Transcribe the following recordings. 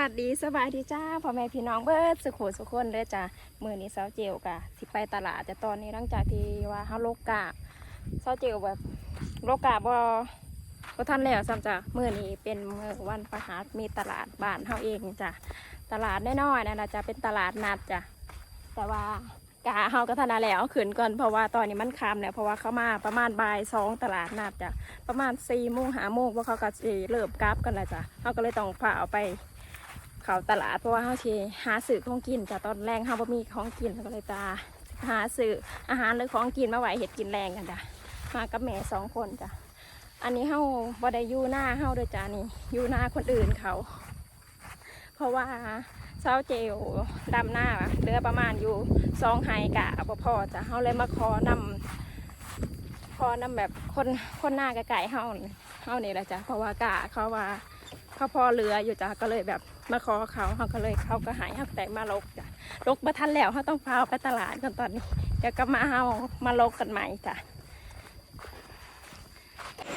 วัสดีสบายดีจ้าพ่อแม่พี่น้องเบิร์ดสุขุสุขคนเด้อจ้ามือนี้เสาเจียวกะสิไปตลาดแต่ตอนนี้หลังจากที่ว่าเฮาโลกกะเสาเจียวแบบโลกกะบ่บ่ทันแล้วซ้ำจ้ะมือนี้เป็นมือวันประหัสมีตลาดบ้านเฮาเองจ้ะตลาดน้อยๆนั่นนะจะเป็นตลาดนัดจ้ะแต่ว่ากะเฮาก็ทันได้แล้วขึ้นก่อนเพราะว่าตอนนี้มันค่ำแล้วเพราะว่าเขามาประมาณบ่ายสองตลาดนัดจ้ะประมาณสี่โมงหาโมงเพราะเขาก็สิเริ่มกราฟกันแล้วจ้ะเฮาก็เลยต้องพาเอาไป เขาตลาดเพราะว่าเขาเชหาสื่อของกินจากตอนแรงเขาบ่มีของกินก็เลยตาหาสื่ออาหารหรือของกินมาไหวเห็ดกินแรงกันจ้ะมากับแม่สองคนจ้ะอันนี้เฮาบ่ได้ยู่หน้าเฮาเด้วยจ้ะนี่อยู่หน้าคนอื่นเขา เพราะว่าเช้าเจลดำหน้าเหลือประมาณอยู่สองไฮกะบ่พอจ้ะเฮาเลยมาขอนำขอนำแบบคนคนหน้าไก่เฮาเฮานี่แหละจ้ะเพราะว่ากะเขาว่าเขาพอเรืออยู่จ้ะก็เลยแบบ มาขอเขาเขาก็เลยเขาก็หายเขาแต่มาลกจ้ะลกมาทันแล้วเขาต้องพาไปตลาดกันตอนนี้เดี๋ยวก็มาเอามาลกกันใหม่จ้ะ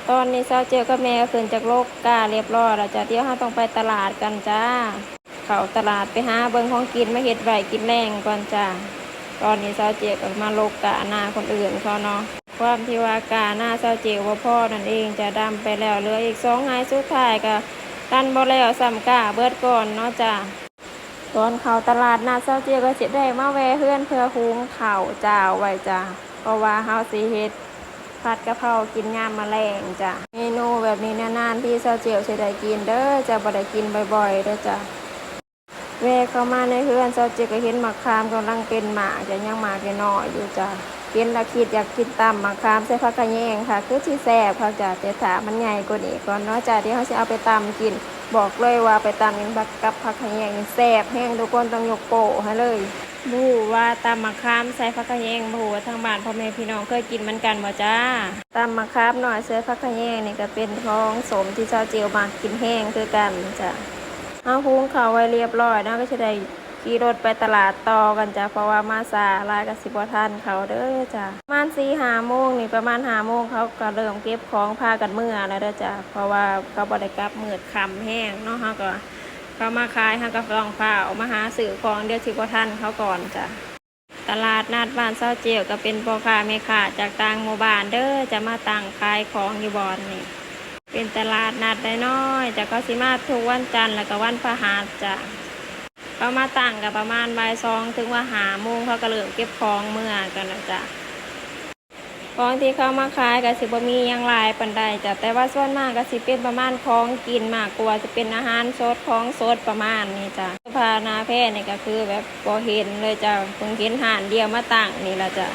ตอนนี้เช้าเจอกับแม่ก็ขึ้นจากโลกกาเรียบร้อยแล้วจ้ะเดี๋ยวเขาต้องไปตลาดกันจ้าเขาตลาดไปหาเบิ้งของกินมาเห็ดไว้กินแรงก่อนจ้าตอนนี้เช้าเจอก็มาลกกาหน้าคนอื่นเขาเนาะความที่ว่ากาหน้าเช้าเจว่าพ่อนั่นเองจะดำไปแล้วเหลืออีกสองไงสุดท้ายก็ กันบ่แล้วซ้ำกะเบิดก่อนเนาะจ้ะตอนเขาตลาดนัดเช้าเจียก็สิได้มาแวะเฮือนเพื่อหุงข้าวจ้าไว้จ้ะเพราะว่าเฮาสิเฮ็ดผัดกะเพรากินยามมาแรงจ้ะเมนูแบบนี้นานๆที่เช้าเจียวสิได้กินเด้อจะบ่ได้กินบ่อยๆเด้อจ้ะแวะเข้ามาในเฮือนเช้าเจียก็เห็นมะขามกำลังเป็นหมากจะยังหมากน้อยอยู่จ้ะ เห็นและคิดอยากกินตำมะขามใส่ผักกะแยงค่ะ คือสิแซ่บค่ะจ้ะแต่ถ้ามันใหญ่กว่านี้ก่อนเนาะจ้ะเดี๋ยวเฮาสิเอาไปตำกิน บอกเลยว่าไปตำกินบักกับผักขะแยงนี่แซ่บแห้งทุกคนต้องยกโปะให้เลยบฮูว่าตำมะขามใส่ผักขะแยงบฮูว่าทางบ้านพ่อแม่พี่น้องเคยกินเหมือนกันบ่จ้าตำมะขามหน่อยใส่ผักขะแยงนี่ก็เป็นของสมที่ชาวเจียวมากกินแห้งคือกันจ้ะเอาหุงข้าวไว้เรียบร้อยเนาะก็จะได้ ขี่รถไปตลาดต่อกันจ้ะเพราะว่ามาซาลายกับสิบทันเขาเด้อจ้ะประมาณสี่หาโมงนี่ประมาณหาโมงเขาก็เริ่มเก็บของพากันเมื่อแล้วเด้อจ้ะเพราะว่าเขาบริกลับมืดคำแห้งเนาะเขาก็เขามาขายเขาก็ลองฟ้าออกมาหาสื่อของเดี๋ยวสิบทันเขาก่อนจ้ะตลาดนัดบ้านเศร้าเจียวก็เป็นพ่อค้าแม่ค้าจากต่างหมู่บ้านเด้อจะมาตั้งขายของอยู่บอนนี่เป็นตลาดนัดได้น้อยจะเขาสิมาทุกวันจันทร์แล้วก็วันพฤหัสจ้ะ เขามาตั้งกับประมาณบ่ายสองถึงว่าหาโมงเขาก็เริ่มเก็บของเมื่อกันแล้วจ้ะของที่เขามาขายก็สิบมียังลายปันใดจ้ะแต่ว่าส่วนมากก็สิเป็นประมาณของกินมากกว่าจะเป็นอาหารสดของสดประมาณนี้จ้ะพานาแพทย์นี่ก็คือแบบบ่เห็นเลยจ้ะเพิ่งเห็นห่านเดียวมาตั้งนี่ละจ้ะ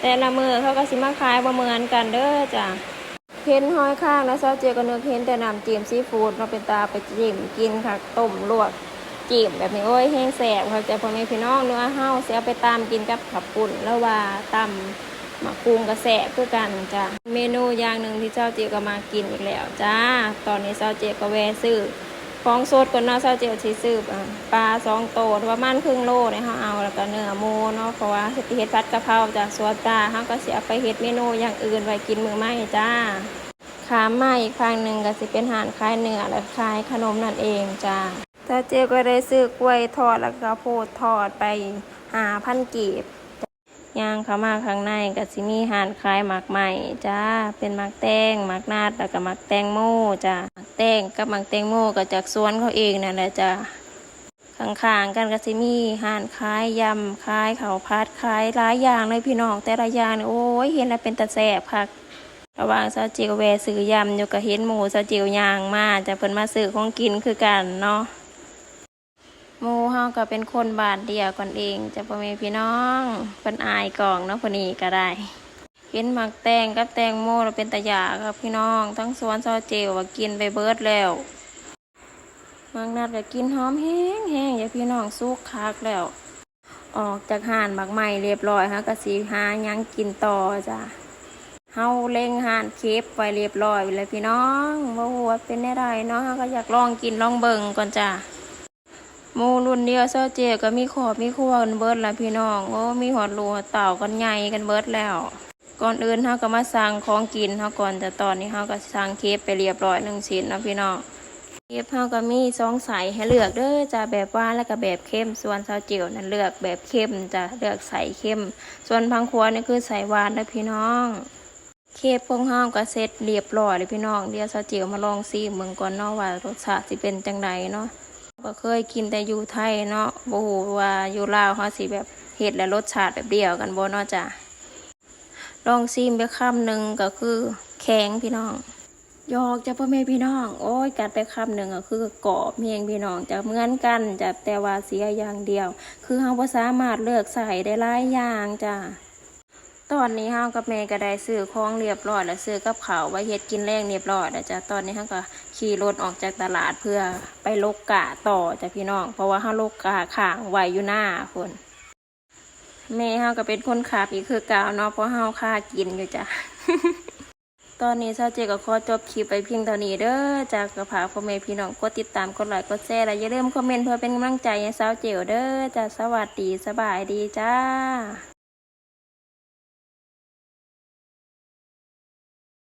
แต่ละมือเขาก็สิมาขายบ่เมือนกันเด้อจ้ะเห็นห้อยข้างแล้วซอสเจียวก็นึกเห็นแต่น้ำจิ้มซีฟู้ดเนาเป็นตาไปจิ้มกินค่ะต้มลวก จีบแบบนี้โอ้ยแห้งแสบค่ะจะพ่อแม่พี่น้องเนื้อเฮาเสียไปตามกินกับขับปุ่นแล้วว่าตำหมักรุงกระแสบคือกันจ้ะเมนูอย่างหนึ่งที่เจ้าเจียก็มากินอีกแล้วจ้าตอนนี้เจ้าเจียก็แวะซื้อของสดก่อนเนาะเจ้าเจียสิซื้ออะปลาสองโตประมาณครึ่งโลเนี่ยเขาเอาแล้วก็เนื้อหมูเนาะเพราะว่าเฮ็ดเฮ็ดผัดกะเพราจากสวนตาเขาก็เสียไปเฮ็ดเมนูอย่างอื่นไว้กินมือใหม่จ้าขามมาอีกฝั่งหนึ่งก็สิเป็นหานขายเนื้อและขายขนมนั่นเองจ้า ถ้าเจ๊ก็ได้ซื้อกล้วยทอดแล้วก็โพดทอดไปหาพันกีบย่างเข้ามาข้างในก็สิมีหานขายหมักใหม่จ้าเป็นหมักแตงหมักนาดแล้วก็หมักแตงโมจ้าหมักแตงกับหมักแตงโมก็จากสวนเขาเองนั่นแหละจ้าข้างๆกันก็สิมีหานขายยำขายเขาพัดขายหลายอย่างเลยพี่น้องแต่ละอย่างโอ้ยเห็นแล้วเป็นตาแสบค่ะระหว่างซาจิวแวซื้อยำอยู่กับเห็นหมูซาจิวยางมาจะเพิ่นมาซื้อของกินคือกันเนาะ หมูเฮาก็เป็นคนบาทเดียวกันเองจะพ่อแม่พี่น้องเพิ่นอายกล่องเนาะคนนี้ก็ได้เห็นหมักแตงกับแตงโมเราเป็นตะยาครับพี่น้อง ทั้งสวนซอเจวว่ากินไปเบิร์ดแล้วมักนัดก็กินหอมแห้งแห้งอย่าพี่น้องสุกคักแล้ว ออกจากห่านหมักใหม่เรียบร้อยฮะก็สีหายังกินต่อจ้ะเฮาเล็งห่านเคฟไว้เรียบร้อยเลยพี่น้องบ่ฮู้ว่าเป็นได้ไรเนาะก็อยากลองกินลองเบิ่งก่อนจ้ะ มูรุ่นเดียวเซาเจก็มีขอบมีขั้วกันเบิดแล้วพี่น้องโอ้มีหอดรูหอดเต่ากันใหญ่กันเบิดแล้ว ก่อนอื่นเฮาก็มาสั่งของกินเฮาก่อนแต่ตอนนี้เฮาก็สั่งเคฟไปเรียบร้อยหนึ่งชิ้นนะพี่น้องเก็บเฮาก็มีสองใสให้เลือกเด้อจะแบบหว่านแล้วก็แบบเข้มส่วนซาเจียวนั้นเลือกแบบเข้มจะเลือกใสเข้ม ส่วนพังครัวนี่คือใสหวานนะพี่น้องเคปพงห้ามก็เสร็จเรียบร้อยเลยพี่น้องเดี๋ยวซาเจียวมาลองซีเมืองก่อนเนาะว่ารสชาติสิเป็นจังไดเนาะ ก็เคยกินแต่อยู่ไทยเนาะบ่ฮู้ว่าอยู่ลาวเฮาสิแบบเฮ็ดและรสชาติแบบเดียวกันบ่เนาะจ้ะลองซีมไปคำหนึ่งก็คือแข็งพี่น้องหยอกจะพ่อแม่พี่น้อง โอ้ยกัดไปคำหนึ่งก็คือกรอบเพียงพี่น้องจะเหมือนกันจะแต่ว่าเสียอย่างเดียว คือเฮาสามารถเลือกใส่ได้หลายอย่างจ้ะ ตอนนี้เฮากับแม่ก็ได้ซื้อของเรียบร้อยแล้วซื้อกับข้าไว้เฮ็ดกินแรงเรียบร้อยแล้วจ้ะตอนนี้เฮาก็ขี่รถออกจากตลาดเพื่อไปลกกะต่อจ้ะพี่น้อง เพราะว่าเฮาลกกะข้างไว้อยู่หน้าคนแม่เฮาก็เป็นคนขับอีกคือก่าเนาะเพราะเฮาค่ากินอยู่จ้ะตอนนี้ซาเจก็ขอจบคลิปไปเพียงเท่านี้เด้อจากกระพาพ่อแม่พี่น้องกดติดตามกดไลค์กดแชร์และอย่าลืมคอมเมนต์เพื่อเป็นกำลังใจให้สาวเจวเด้อจ้ะสวัสดีสบายดีจ้า